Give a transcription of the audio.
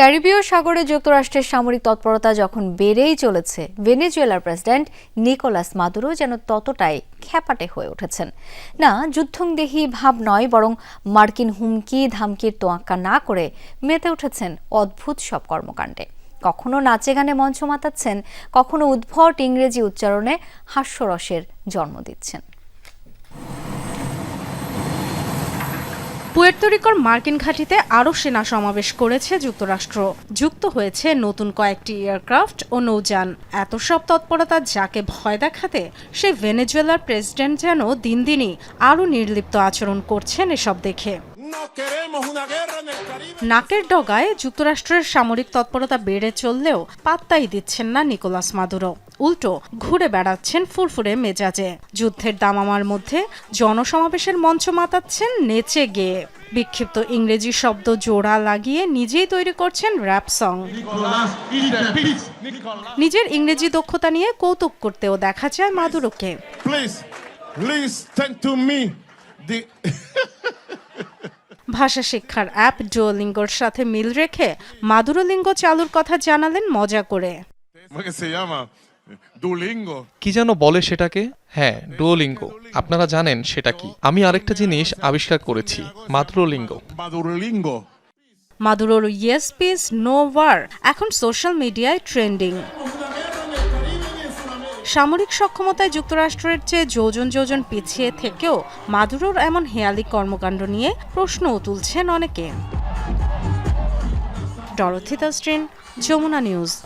ক্যারিবীয় সাগরে যুক্তরাষ্ট্রের সামরিক তৎপরতা যখন বেড়েই চলেছে, ভেনেজুয়েলার প্রেসিডেন্ট নিকোলাস মাদুরো যেন ততটাই খ্যাপাটে হয়ে উঠেছেন। না, যুদ্ধংদেহী ভাব নয়, বরং মার্কিন হুমকি, ধামকির তোয়াক্কা না করে মেতে উঠেছেন অদ্ভুত সব কর্মকাণ্ডে। কখনো নাচে গানে মঞ্চ মাতাচ্ছেন, কখনো উদ্ভট ইংরেজি উচ্চারণে হাস্যরসের জন্ম দিচ্ছেন। পুয়ের্তোরিকোর মার্কিন ঘাঁটিতে আরও সেনা সমাবেশ করেছে যুক্তরাষ্ট্র। যুক্ত হয়েছে নতুন কয়েকটি এয়ারক্রাফট ও নৌযান। এত সব তৎপরতা যাকে ভয় দেখাতে সে ভেনেজুয়েলার প্রেসিডেন্ট যেন দিন দিনই আরও নির্লিপ্ত আচরণ করছেন এসব দেখে. নাকের ডগায় যুক্তরাষ্ট্রের সামরিক তৎপরতা বেড়ে চললেও পাত্তাই দিচ্ছেন না নিকোলাস মাদুরো। উল্টো ঘুরে বেড়াচ্ছেন ফুরফুরে মেজাজে। যুদ্ধের দামামার মধ্যে জনসমাবেশের মঞ্চ মাতাচ্ছেন নেচে গেয়ে। বিক্ষিপ্ত ইংরেজি শব্দ জোড়া লাগিয়ে নিজেই তৈরি করছেন র্যাপ সং. নিজের ইংরেজি দক্ষতা নিয়ে কৌতুক করতেও দেখা যায় মাদুরোকে। ভাষা শিক্ষার অ্যাপ ডুওলিঙ্গোর সাথে মিল রেখে মাদুরোলিঙ্গ চালুর কথা জানালেন মজা করে। কি যেন বলে সেটাকে? হ্যাঁ ডুওলিঙ্গো আপনারা জানেন সেটা কি। আমি আরেকটা জিনিস আবিষ্কার করেছি মাদ্রলিঙ্গ। Madurolingo. মাদুরোর ইয়েস পিস নো ওয়ার এখন সোশ্যাল মিডিয়ায় ট্রেন্ডিং সামরিক সক্ষমতায় যুক্তরাষ্ট্রের চেয়ে যোজন যোজন পিছিয়ে থেকেও মাদুরোর এমন হেয়ালি কর্মকাণ্ড নিয়ে প্রশ্নও তুলছেন অনেকে। ডরথি তাস্ট্রিন যমুনা নিউজ।